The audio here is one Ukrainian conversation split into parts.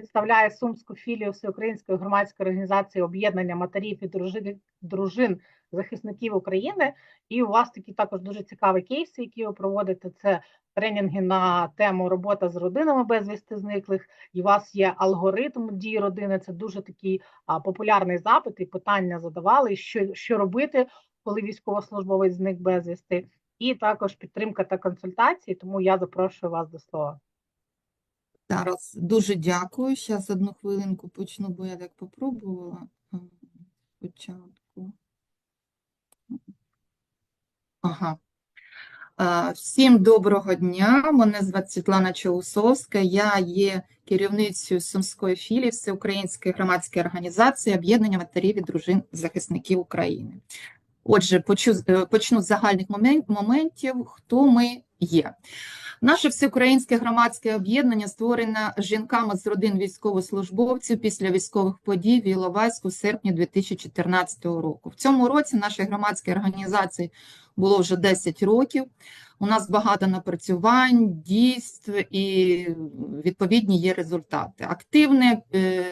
представляє сумську філію Всеукраїнської громадської організації об'єднання матерів і дружин, дружин захисників України. І у вас такі також дуже цікаві кейси, які ви проводите. Це тренінги на тему робота з родинами безвісти зниклих. І у вас є алгоритм дії родини. Це дуже такий а, популярний запит і питання задавали, що, що робити, коли військовослужбовець зник безвісти. І також підтримка та консультації. Тому я запрошую вас до слова. Зараз дуже дякую. Зараз одну хвилинку почну, бо я так попробувала спочатку. Ага. Всім доброго дня. Мене звати Світлана Чоусовська. Я є керівницею Сумської філії Всеукраїнської громадської організації Об'єднання матерів і дружин захисників України. Отже, е, почну з загальних моментів, хто ми є. Наше всеукраїнське громадське об'єднання створене жінками з родин військовослужбовців після військових подій в Іловайську в серпні 2014 року. В цьому році наші громадські організації було вже 10 років. У нас багато напрацювань, дійств і відповідні є результати. Активне е,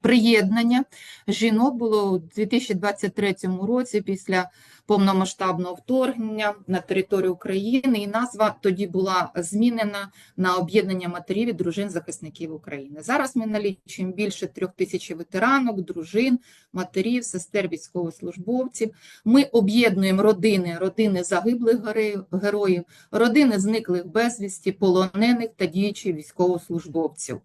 приєднання жінок було у 2023 році після повномасштабного вторгнення на територію України, і назва тоді була змінена на об'єднання матерів і дружин захисників України. Зараз ми налічуємо більше трьох тисяч ветеранок, дружин, матерів, сестер військовослужбовців. Ми об'єднуємо родини, родини загиблих героїв, родини зниклих безвісті, полонених та діючих військовослужбовців.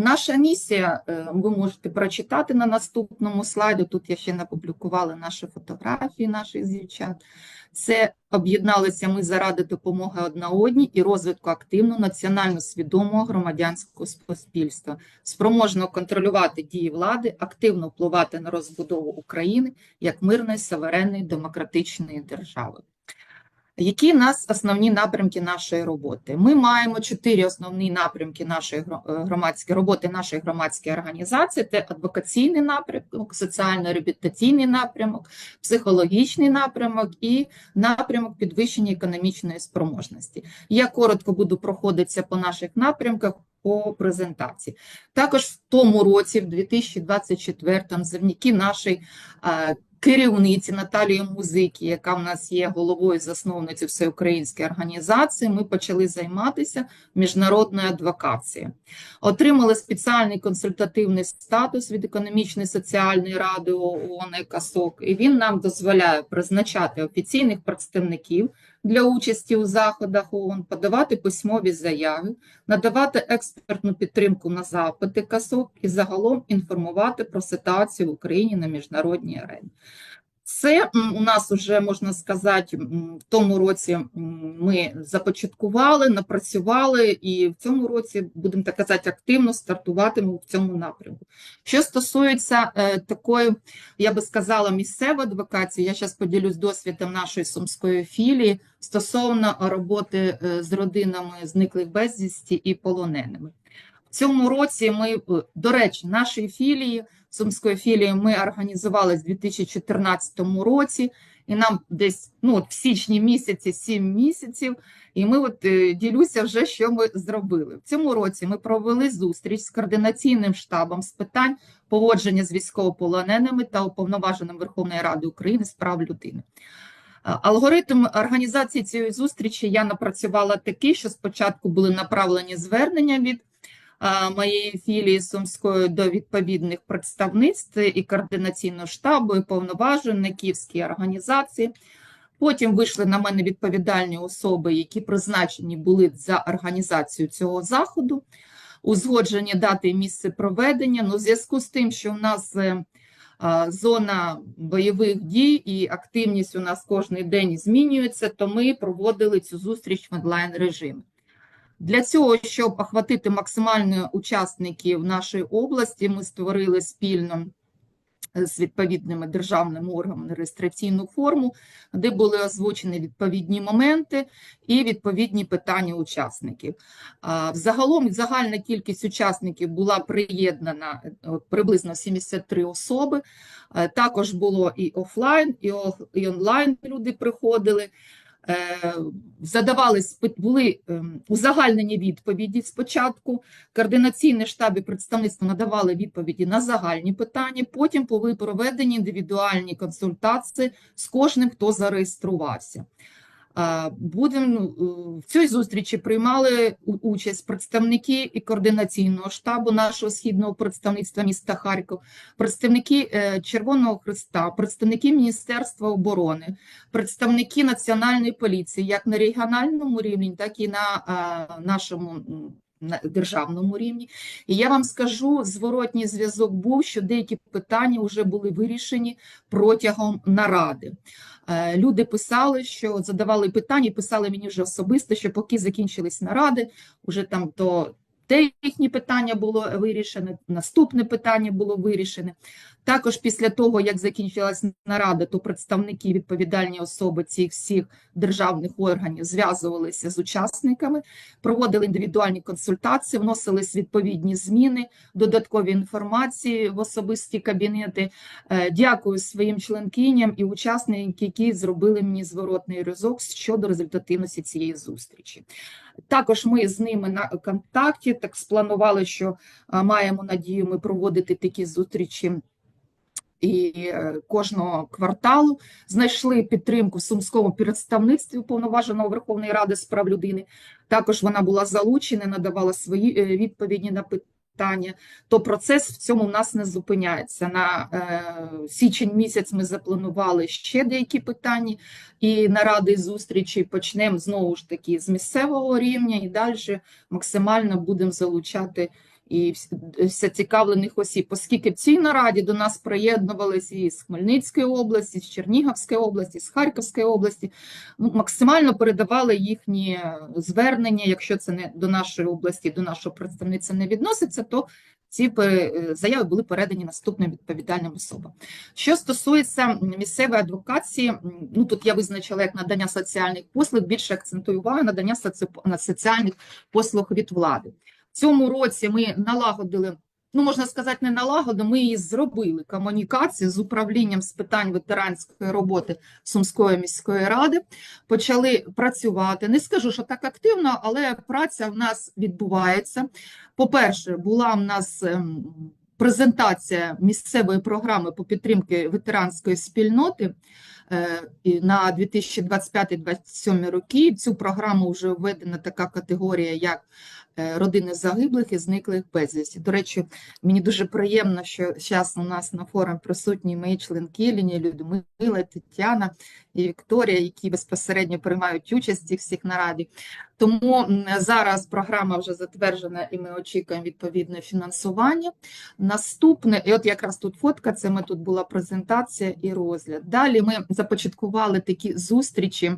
Наша місія, е, ви можете прочитати на наступному слайді. Тут я ще напублікувала наші фотографії наших дівчат. Це об'єдналися ми заради допомоги одна одній і розвитку активного національно свідомого громадянського суспільства, спроможного контролювати дії влади, активно впливати на розбудову України як мирної, суверенної, демократичної держави. Які в нас основні напрямки нашої роботи? Ми маємо чотири основні напрямки нашої е, громадської роботи нашої громадської організації: це адвокаційний напрямок, соціально-реабілітаційний напрямок, психологічний напрямок і напрямок підвищення економічної спроможності. Я коротко буду проходитися по наших напрямках по презентації. Також в тому році, в 2024, завдяки нашій керівниці Наталії Музики, яка в нас є головою засновницю всеукраїнської організації, ми почали займатися міжнародною адвокацією. Отримали спеціальний консультативний статус від економічної соціальної ради ООН КАСОК і він нам дозволяє призначати офіційних представників для участі у заходах ООН, подавати письмові заяви, надавати експертну підтримку на запити КАСОК і загалом інформувати про ситуацію в Україні на міжнародній арені. Це у нас вже можна сказати, в тому році ми започаткували, напрацювали, і в цьому році, будемо так казати, активно стартуватимемо в цьому напрямку. Що стосується е, такої, я би сказала, місцевої адвокації, я зараз поділюсь досвідом нашої сумської філії стосовно роботи е, з родинами зниклих безвісті і полоненими. В цьому році ми, е, до речі, нашої філії, сумської філії, ми організували в 2014 році, і нам десь ну, от в січні місяці, 7 місяців, і ми от е, ділюся вже, що ми зробили. В цьому році ми провели зустріч з координаційним штабом з питань поводження з військовополоненими та уповноваженим Верховної Ради України з прав людини. Алгоритм організації цієї зустрічі я напрацювала такий, що спочатку були направлені звернення від моєї філії Сумської до відповідних представництв і координаційного штабу, і повноважень Київській організації. Потім вийшли на мене відповідальні особи, які призначені були за організацію цього заходу, узгоджені дати і місце проведення. Ну, в зв'язку з тим, що в нас е, зона бойових дій і активність у нас кожен день змінюється, то ми проводили цю зустріч в онлайн режимі. Для цього, щоб охватити максимально учасників нашої області, ми створили спільно е, з відповідними державними органами реєстраційну форму, де були озвучені відповідні моменти і відповідні питання учасників. А, Взагалом загальна кількість учасників була приєднана е, приблизно 73 особи. Е, Також було і офлайн, і онлайн люди приходили. Е, Задавались, були ем, узагальнені відповіді спочатку. Координаційні штаби представництва надавали відповіді на загальні питання. Потім були проведені індивідуальні консультації з кожним, хто зареєструвався. Будемо е, в цій зустрічі приймали участь представники і координаційного штабу нашого східного представництва міста Харків, представники е, Червоного Христа, представники Міністерства оборони, представники Національної поліції, як на регіональному рівні, так і на е, нашому на державному рівні. І я вам скажу, зворотній зв'язок був, що деякі питання вже були вирішені протягом наради. Е, Люди писали, що задавали питання, писали мені вже особисто, що поки закінчились наради, вже там то те їхнє питання було вирішене, наступне питання було вирішене. Також після того, як закінчилась нарада, то представники відповідальні особи цих всіх державних органів зв'язувалися з учасниками, проводили індивідуальні консультації, вносились відповідні зміни, додаткові інформації в особисті кабінети. Е, Дякую своїм членкиням і учасникам, які зробили мені зворотний зв'язок щодо результативності цієї зустрічі. Також ми з ними на контакті, так спланували, що маємо надію ми проводити такі зустрічі і е, кожного кварталу. Знайшли підтримку в Сумському представництві Уповноваженого Верховної Ради з прав людини. Також вона була залучена, надавала свої е, відповіді на питання. То процес в цьому в нас не зупиняється. На е, січень місяць ми запланували ще деякі питання, і наради зустрічі почнемо знову ж таки з місцевого рівня, і далі максимально будемо залучати і зацікавлених осіб, оскільки в цій нараді до нас приєднувалися і з Хмельницької області, з Чернігівської області, з Харківської області. Ну, максимально передавали їхні е, звернення. Якщо це не до нашої області, до нашого представниця не відноситься, то ці е, заяви були передані наступним відповідальним особам. Що стосується місцевої адвокації, ну тут я визначила як надання соціальних послуг, більше акцентую увагу надання соці- соціальних послуг від влади. Цьому році ми налагодили, ну можна сказати, не налагодили, ми її зробили комунікацію з управлінням з питань ветеранської роботи Сумської міської ради. Почали працювати. Не скажу, що так активно, але праця в нас відбувається. По-перше, була в нас ем, презентація місцевої програми по підтримки ветеранської спільноти е, на 2025-2027 роки. Цю програму вже введена така категорія, як родини загиблих і зниклих безвісті. До речі, мені дуже приємно, що зараз у нас на форум присутні мої членки Лінія Людмила, Тетяна і Вікторія, які безпосередньо приймають участь цих всіх нараді. Тому зараз програма вже затверджена, і ми очікуємо відповідне фінансування. Наступне, і от якраз тут фотка, це ми тут була презентація і розгляд. Далі ми започаткували такі зустрічі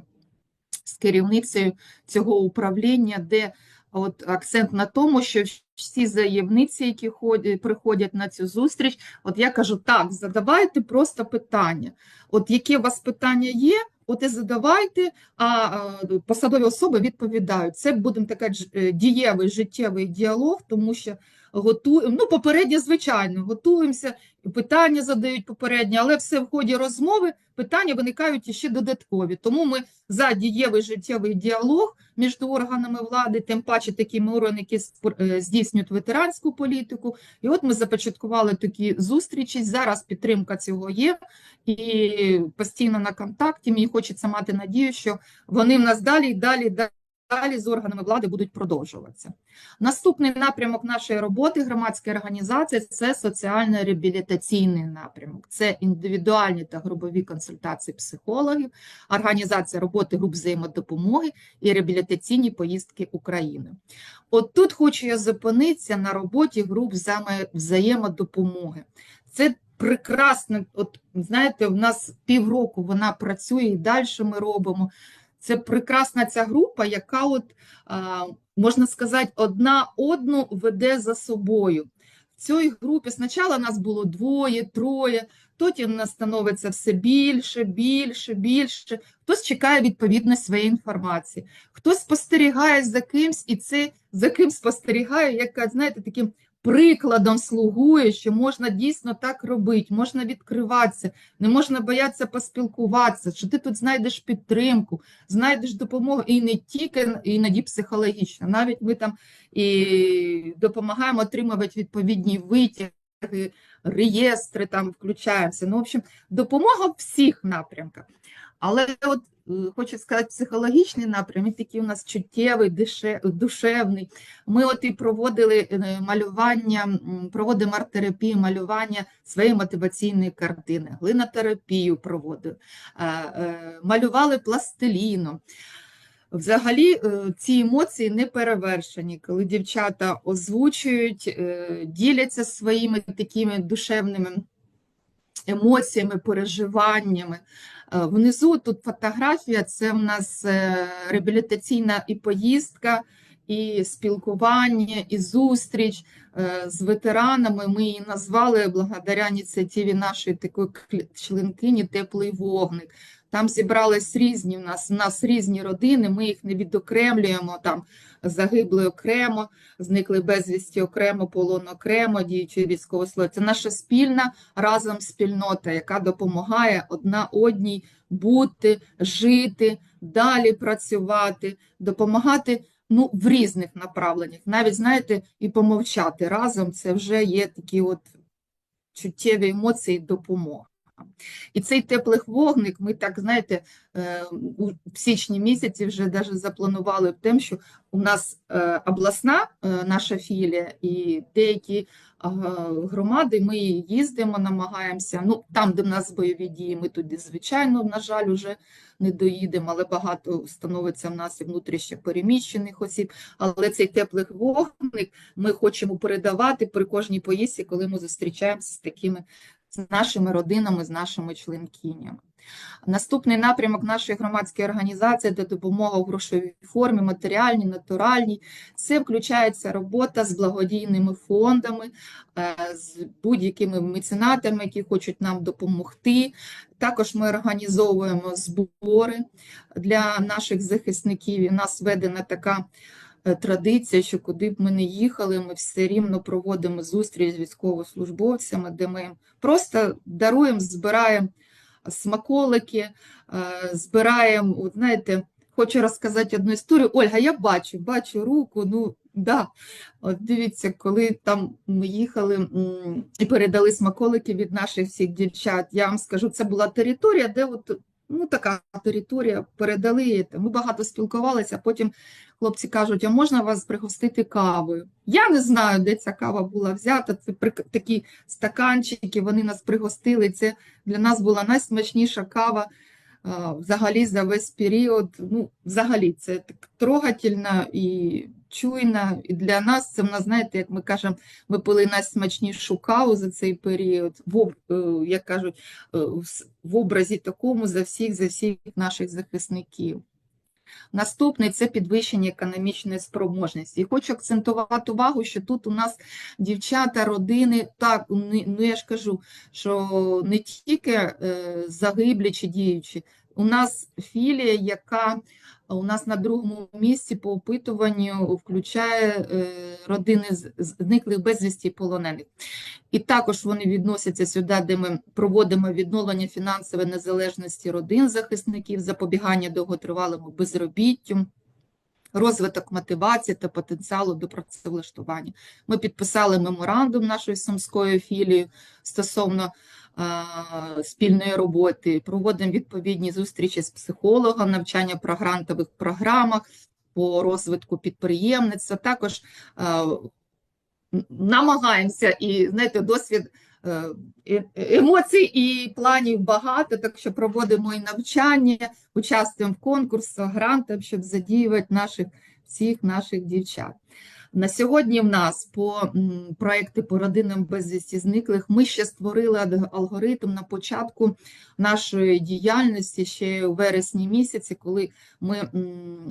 з керівницею цього управління, де от акцент на тому, що всі заявниці, які ходять, приходять на цю зустріч, от я кажу, так, задавайте просто питання. От які у вас питання є, от і задавайте, а посадові особи відповідають. Це буде такий е, дієвий життєвий діалог, тому що готуємо, ну, попередньо, звичайно, готуємося, питання задають попередньо, але все в ході розмови питання виникають іще додаткові. Тому ми за дієвий життєвий діалог між органами влади, тим паче такими органами, які е, здійснюють ветеранську політику. І от ми започаткували такі зустрічі. Зараз підтримка цього є і постійно на контакті. Мені хочеться мати надію, що вони в нас далі і далі. далі Далі з органами влади будуть продовжуватися. Наступний напрямок нашої роботи громадської організації це соціально-реабілітаційний напрямок. Це індивідуальні та групові консультації психологів, організація роботи груп взаємодопомоги і реабілітаційні поїздки України. От тут хочу я зупинитися на роботі груп взаємо- взаємодопомоги. Це прекрасно, от знаєте, в нас півроку вона працює і далі ми робимо. Це прекрасна ця група, яка, от, можна сказати, одна одну веде за собою. В цій групі спочатку нас було двоє, троє, потім нас становиться все більше, більше, більше. Хтось чекає відповідної своєї інформації, хтось спостерігає за кимсь, і це за ким спостерігає, як знаєте, таким прикладом слугує, що можна дійсно так робити, можна відкриватися, не можна боятися поспілкуватися, що ти тут знайдеш підтримку, знайдеш допомогу і не тільки іноді психологічно, навіть ми там і допомагаємо отримувати відповідні витяги, реєстри там включаємося. Ну, в общем, допомога в всіх напрямках. Але от е, хочу сказати, психологічний напрям, він такий у нас чуттєвий, душевний. Ми от і проводили е, малювання, проводимо арт-терапію, малювання своєї мотиваційної картини, глинотерапію проводили, е, е, малювали пластиліном. Взагалі е, ці емоції не перевершені, коли дівчата озвучують, е, діляться своїми такими душевними емоціями, переживаннями. Е, Внизу тут фотографія, це в нас реабілітаційна і поїздка, і спілкування, і зустріч з ветеранами. Ми її назвали благодаря ініціативі нашої такої членкині Теплий вогник. Там зібрались різні в нас, у нас різні родини, ми їх не відокремлюємо, там загибли окремо, зникли безвісті окремо, полон окремо, діючі військовослужбовці. Це наша спільна разом спільнота, яка допомагає одна одній бути, жити, далі працювати, допомагати ну, в різних направленнях. Навіть, знаєте, і помовчати разом це вже є такі от чуттєві емоції допомоги. І цей теплий вогник, ми так, знаєте, е, у січні місяці вже даже запланували тим, що у нас е, обласна е, наша філія і деякі громади, ми їздимо, намагаємося. Ну, там, де в нас бойові дії, ми туди, звичайно, на жаль, вже не доїдемо, але багато становиться в нас і внутрішньо переміщених осіб. Але цей теплий вогник ми хочемо передавати при кожній поїздці, коли ми зустрічаємося з такими з нашими родинами, з нашими членкинями. Наступний напрямок нашої громадської організації – це допомога у грошовій формі, матеріальній, натуральній. Це включається робота з благодійними фондами, е, з будь-якими меценатами, які хочуть нам допомогти. Також ми організовуємо збори для наших захисників. І нас введена така традиція, що куди б ми не їхали, ми все рівно проводимо зустріч з військовослужбовцями, де ми їм просто даруємо, збираємо смаколики, е, збираємо, знаєте, хочу розказати одну історію. Ольга, я бачу, бачу руку, ну да. От дивіться, коли там ми їхали і передали смаколики від наших всіх дівчат, я вам скажу, це була територія, де от ну така територія, передали. Ми багато спілкувалися, потім хлопці кажуть, а можна вас пригостити кавою? Я не знаю, де ця кава була взята, це такі стаканчики, вони нас пригостили, це для нас була найсмачніша кава взагалі за весь період. Ну, взагалі, це так трогательно і чуйно. І для нас це в нас, знаєте, як ми кажемо, ми пили найсмачнішу каву за цей період, в, е, як кажуть, е, в образі такому за всіх, за всіх наших захисників. Наступний це підвищення економічної спроможності. І хочу акцентувати увагу, що тут у нас дівчата, родини, так, ну я ж кажу, що не тільки е, загиблі чи діючі, у нас філія, яка у нас на другому місці по опитуванню включає е, родини зниклих безвісті полонених. І також вони відносяться сюди, де ми проводимо відновлення фінансової незалежності родин захисників, запобігання довготривалому безробіттю, розвиток мотивації та потенціалу до працевлаштування. Ми підписали меморандум нашою сумською філією стосовно а, спільної роботи, проводимо відповідні зустрічі з психологом, навчання про грантових програмах по розвитку підприємництва. Також н- намагаємося і знаєте, досвід е, е- емоцій і планів багато, так що проводимо і навчання, участвуємо в конкурсах, грантах, щоб задіювати наших всіх наших дівчат. На сьогодні в нас по проекти по родинам безвісті зниклих ми ще створили алгоритм на початку нашої діяльності ще у вересні місяці, коли ми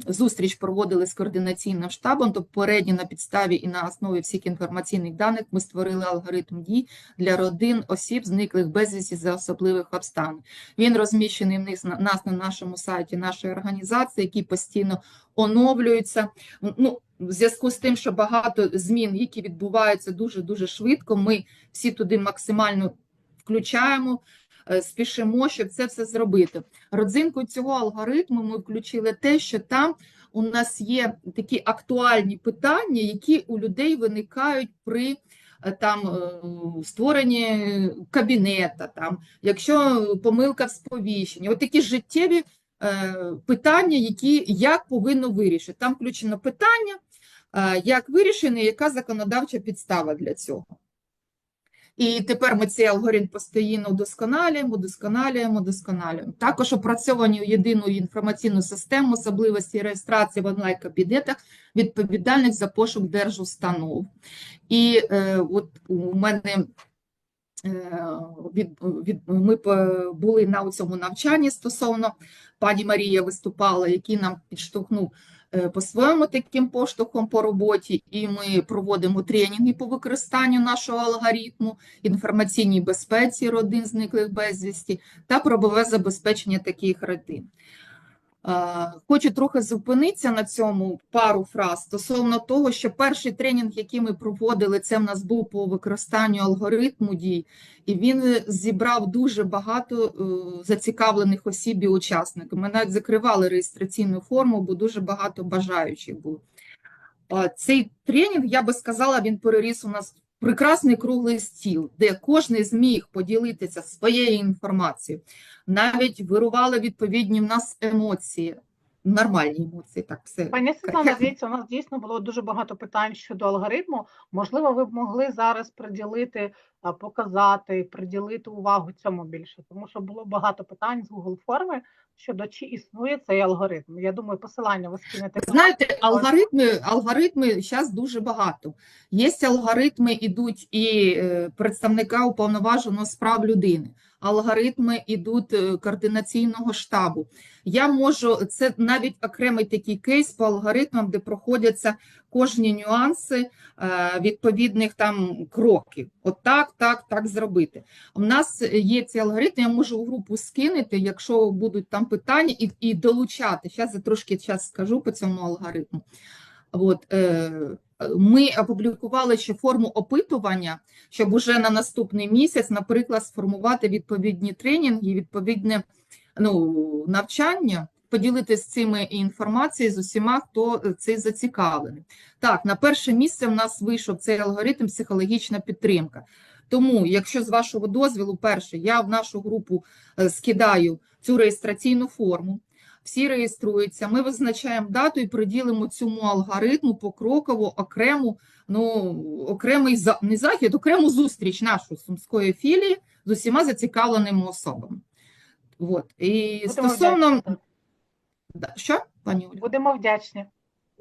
зустріч проводили з координаційним штабом, то попередньо на підставі і на основі всіх інформаційних даних ми створили алгоритм дій для родин осіб, зниклих безвісті за особливих обставин. Він розміщений в них- на- нас на нашому сайті нашої організації, який постійно оновлюється. Ну, в зв'язку з тим, що багато змін, які відбуваються дуже-дуже швидко, ми всі туди максимально включаємо, е, спішимо, щоб це все зробити. Родзинкою цього алгоритму ми включили те, що там у нас є такі актуальні питання, які у людей виникають при е, там е, створенні кабінета, там, якщо помилка в сповіщенні, от такі життєві питання, які як повинно вирішити. Там включено питання, як вирішено, яка законодавча підстава для цього. І тепер ми цей алгоритм постійно вдосконалюємо, вдосконалюємо, вдосконалюємо. Також опрацьовані у єдину інформаційну систему особливості реєстрації в онлайн-кабінетах відповідальність за пошук держустанов. І е, от у мене е, від, від, ми були на цьому навчанні стосовно пані Марія виступала, який нам підштовхнув е, по-своєму таким поштовхом по роботі, і ми проводимо тренінги по використанню нашого алгоритму, інформаційній безпеці родин зниклих безвісті та правове забезпечення таких родин. Е, Хочу трохи зупинитися на цьому пару фраз стосовно того, що перший тренінг, який ми проводили, це в нас був по використанню алгоритму дій, і він е, зібрав дуже багато е, зацікавлених осіб і учасників. Ми навіть закривали реєстраційну форму, бо дуже багато бажаючих було. Цей тренінг, я би сказала, він переріс у нас прекрасний круглий стіл, де кожен зміг поділитися своєю інформацією. Навіть вирували відповідні в нас емоції, нормальні емоції, так все. Пані Світлана, дивіться, у нас дійсно було дуже багато питань щодо алгоритму. Можливо, ви б могли зараз приділити, показати, приділити увагу цьому більше, тому що було багато питань з Google форми щодо чи існує цей алгоритм. Я думаю, посилання ви скинете. Знаєте, алгоритми, алгоритми зараз дуже багато. Є алгоритми, ідуть і е, представника уповноваженого з прав людини. Алгоритми ідуть е, координаційного штабу. Я можу, це навіть окремий такий кейс по алгоритмам, де проходяться кожні нюанси е, відповідних там кроків. От так, так, так зробити. У нас є ці алгоритми, я можу у групу скинути, якщо будуть там питання, і, і долучати. Зараз я трошки час скажу по цьому алгоритму. От, е, ми опублікували ще форму опитування, щоб уже на наступний місяць, наприклад, сформувати відповідні тренінги, відповідне ну, навчання, поділитися цими інформацією з усіма, хто е, цей зацікавлений. Так, на перше місце в нас вийшов цей алгоритм психологічна підтримка. Тому, якщо з вашого дозволу, перше, я в нашу групу е, скидаю цю реєстраційну форму, всі реєструються, ми визначаємо дату і приділимо цьому алгоритму покроково окрему, ну, окремий не захід, окрему зустріч нашої сумської філії з усіма зацікавленими особами. От. І Будемо стосовно вдячні. Що, пані Оля? Будемо вдячні.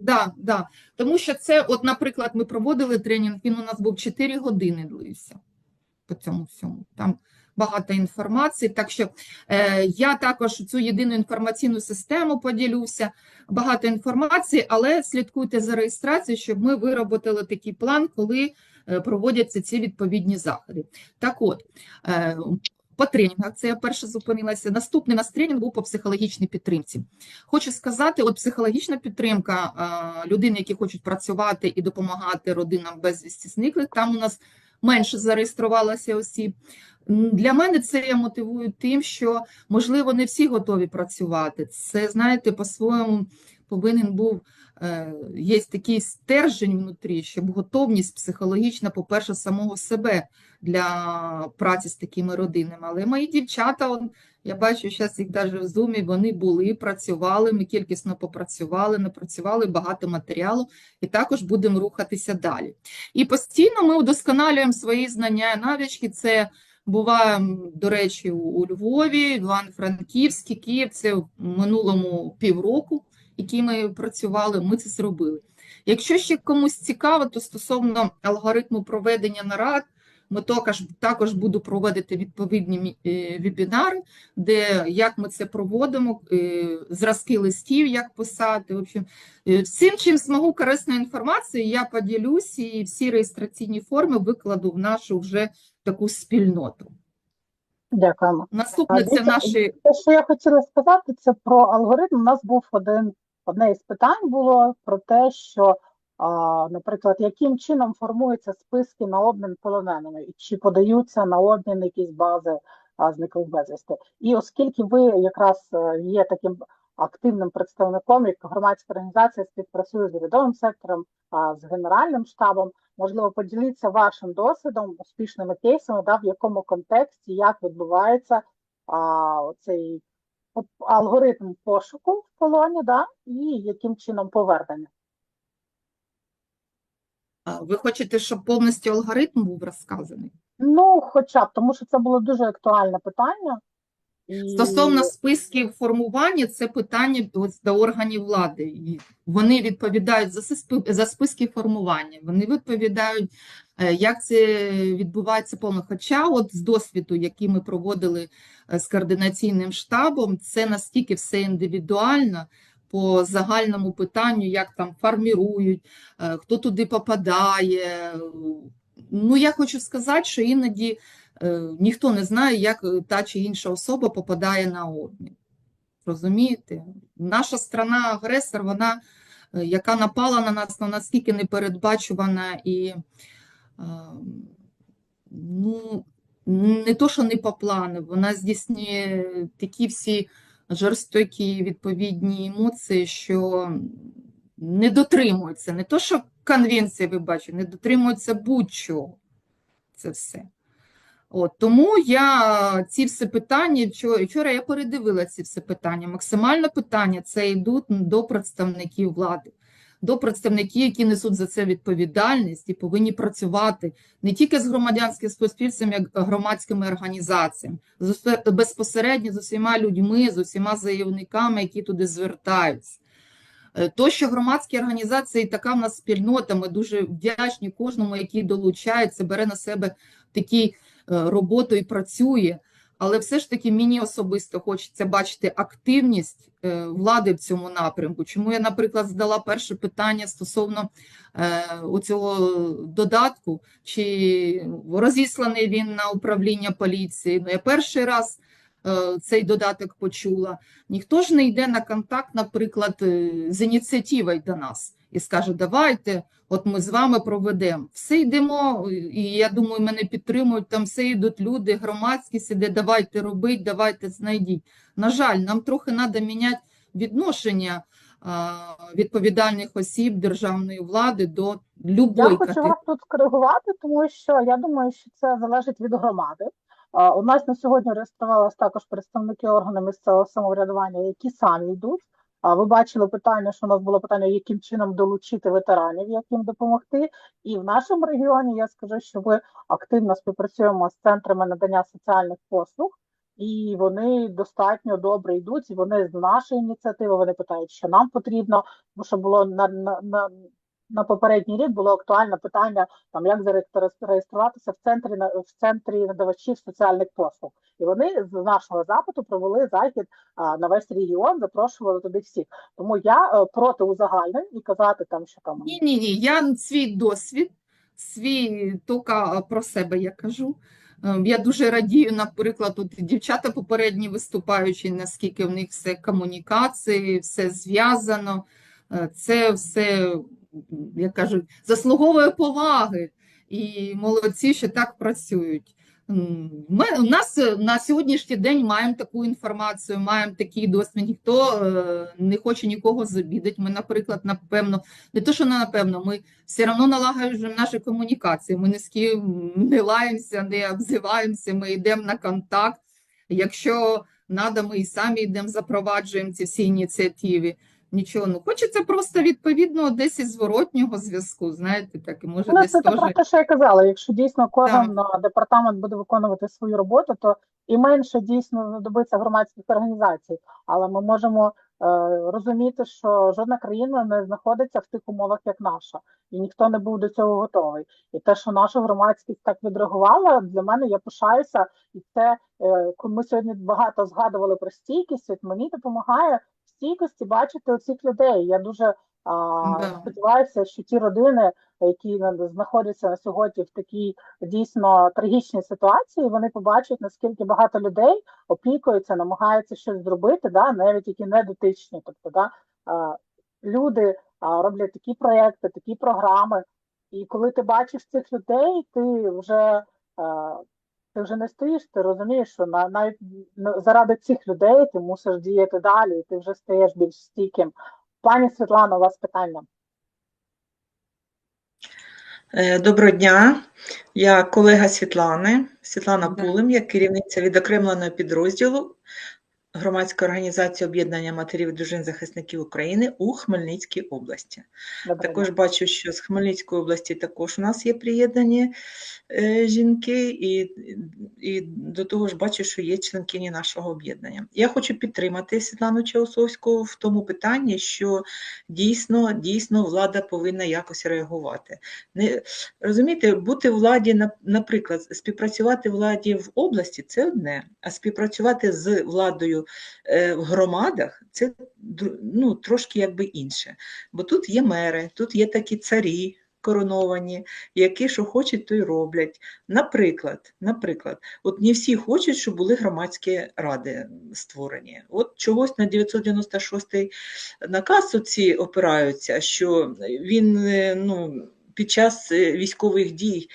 Да, да. Тому що це, от, наприклад, ми проводили тренінг, він у нас був 4 години длився по цьому всьому. Там багато інформації. Так що е, я також цю єдину інформаційну систему поділюся, багато інформації, але слідкуйте за реєстрацією, щоб ми вироботили такий план, коли е, проводяться ці відповідні заходи. Так от, е, по тренінгах, це я перше зупинилася. Наступний нас тренінг був по психологічній підтримці. Хочу сказати, от психологічна підтримка людей, які хочуть працювати і допомагати родинам безвісті зниклих, там у нас менше зареєструвалося осіб. Для мене це я мотивую тим, що можливо не всі готові працювати. Це, знаєте, по-своєму повинен був е, є такий стержень внутрі, щоб готовність психологічна, по-перше, самого себе для праці з такими родинами. Але мої дівчата, он, я бачу, зараз їх навіть в зумі, вони були, працювали, ми кількісно попрацювали, напрацювали багато матеріалу і також будемо рухатися далі. І постійно ми удосконалюємо свої знання навички. Це буває, до речі, у- Львові, Івано-Франківській, Київ, це в минулому півроку, які ми працювали, ми це зробили. Якщо ще комусь цікаво, то стосовно алгоритму проведення нарад, ми також, також буду проводити відповідні е, вебінари, де як ми це проводимо, е, зразки листів, як писати. В общем, е, всім, чим змогу корисної інформації, я поділюсь і всі реєстраційні форми викладу в нашу вже таку спільноту. Дякуємо. Наступне це наші Те, що я хотіла сказати, це про алгоритм. У нас був один одне із питань було про те, що а, наприклад, яким чином формуються списки на обмін полоненими, і чи подаються на обмін якісь бази а, зниклих безвісти. І оскільки ви якраз е, є таким активним представником, як громадська організація співпрацює з урядовим сектором, з генеральним штабом, можливо, поділіться вашим досвідом, успішними кейсами, да, в якому контексті, як відбувається а, цей алгоритм пошуку в полоні, да, і яким чином повернення. Ви хочете, щоб повністю алгоритм був розказаний? Ну, хоча б, тому що це було дуже актуальне питання. Стосовно списків формування, це питання ось до органів влади. Вони відповідають за за списки формування. Вони відповідають, е, як це відбувається повно. Хоча, от з досвіду, який ми проводили е, з координаційним штабом, це настільки все індивідуально по загальному питанню, як там формірують, е, хто туди попадає. Ну, я хочу сказати, що іноді ніхто не знає, як е, та чи інша особа попадає на обмін. Розумієте? Наша страна-агресор, вона, е, яка напала на нас, вона настільки непередбачувана і е, ну, не то, що не по плану, вона здійснює такі всі жорстокі відповідні емоції, що не дотримуються. Не то, що конвенції, ви бачите, не дотримуються будь-чого. Це все. От, тому я ці всі питання, вчора, я передивила ці всі питання. Максимально питання це йдуть до представників влади, до представників, які несуть за це відповідальність і повинні працювати не тільки з громадянським суспільством, як громадськими організаціями, безпосередньо з усіма людьми, з усіма заявниками, які туди звертаються. Е, То, що громадські організації, така в нас спільнота, ми дуже вдячні кожному, який долучається, бере на себе такі е, роботу і працює. Але все ж таки мені особисто хочеться бачити активність е, влади в цьому напрямку. Чому я, наприклад, задала перше питання стосовно е, цього додатку, чи розісланий він на управління поліції. Ну, я перший раз цей додаток почула. Ніхто ж не йде на контакт, наприклад, з ініціативою до нас і скаже, давайте, от ми з вами проведемо. Все йдемо, і я думаю, мене підтримують, там все йдуть люди, громадськість іде, давайте робіть, давайте знайдіть. На жаль, нам трохи треба міняти відношення а, відповідальних осіб державної влади до любої Я хочу вас тут скоригувати, тому що я думаю, що це залежить від громади. У нас на сьогодні реєструвалися також представники органів місцевого самоврядування, які самі йдуть. А ви бачили питання, що у нас було питання, яким чином долучити ветеранів, як їм допомогти. І в нашому регіоні я скажу, що ми активно співпрацюємо з центрами надання соціальних послуг, і вони достатньо добре йдуть. Вони з нашої ініціативи вони питають, що нам потрібно, бо що було на, на, на, на попередній рік було актуальне питання, там як зареєструватися в центрі в центрі надавачів соціальних послуг. І вони з нашого запиту провели захід на весь регіон, запрошували туди всіх. Тому я е, проти узагальнень і казати там, що там Ні, ні, ні. Я свій досвід, свій тільки про себе я кажу. Ем, Я дуже радію, наприклад, от дівчата попередні виступаючі, наскільки в них все комунікації, все зв'язано. Е, Це все, як кажуть, заслуговує поваги. І молодці, що так працюють. Ми, у нас е, на сьогоднішній день маємо таку інформацію, маємо такий досвід. Ніхто е, не хоче нікого забідати. Ми, наприклад, напевно, не то, що не напевно, ми все одно налагоджуємо наші комунікації. Ми ні з ким не лаємося, не обзиваємося, ми йдемо на контакт. Якщо треба, ми і самі йдемо, запроваджуємо ці всі ініціативи. Нічого, ну хочеться просто відповідно десь із зворотнього зв'язку, знаєте, так, і може Ну, десь це те теж. про те, що я казала. Якщо дійсно кожен а, департамент буде виконувати свою роботу, то і менше дійсно знадобиться громадських організацій. Але ми можемо е, розуміти, що жодна країна не знаходиться в тих умовах, як наша, і ніхто не був до цього готовий. І те, що наша громадськість так відреагувала, для мене я пишаюся, і це е, ми сьогодні багато згадували про стійкість. От мені допомагає стійкості бачити оцих людей. Я дуже а, сподіваюся, що ті родини, які знаходяться на сьогодні в такій дійсно трагічній ситуації, вони побачать наскільки багато людей опікуються, намагаються щось зробити, да, навіть які не дотичні. Тобто, да, а, люди а, роблять такі проекти, такі програми. І коли ти бачиш цих людей, ти вже е, ти вже не стоїш, ти розумієш, що на, навіть заради цих людей ти мусиш діяти далі, і ти вже стаєш більш стійким. Пані Світлано, у вас питання. Е, Доброго дня. Я колега Світлани, Світлана. Пулим, я керівниця відокремленого підрозділу громадської організації об'єднання матерів і дружин захисників України у Хмельницькій області. Доброго Також бачу, що з Хмельницької області також у нас є приєднані е, жінки, і, і до того ж бачу, що є членкині нашого об'єднання. Я хочу підтримати Світлану Чаусовську в тому питанні, що дійсно, дійсно влада повинна якось реагувати. Не, розумієте, бути владі, на- наприклад, співпрацювати владі в області це одне, а співпрацювати з владою е, в громадах це ну, трошки якби інше. Бо тут є мери, тут є такі царі короновані, які що хочуть, то й роблять. Наприклад, наприклад, от не всі хочуть, щоб були громадські ради створені. От чогось на 996 наказ оці опираються, що він е, ну, під час е, військових дій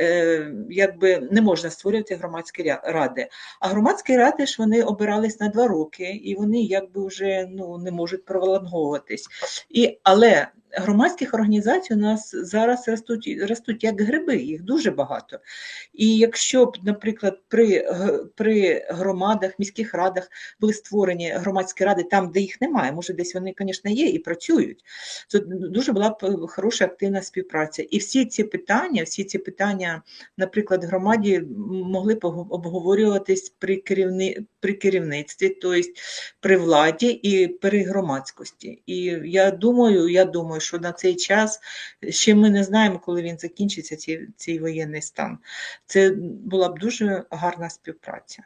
е, якби не можна створювати громадські ради. А громадські ради ж вони обирались на два роки, і вони якби вже ну, не можуть пролонговуватись. І, але громадських організацій у нас зараз ростуть, ростуть як гриби, їх дуже багато. І якщо б, наприклад, при, при громадах, міських радах були створені громадські ради там, де їх немає, може десь вони, звісно, є і працюють, то дуже була б е, хороша активна співпраця. І всі ці питання, всі ці питання, наприклад, громаді могли б обговорюватись при, керівни, при керівництві, тобто при владі і при громадськості. І я думаю, я думаю, що на цей час ще ми не знаємо, коли він закінчиться, цей, цей воєнний стан. Це була б дуже гарна співпраця.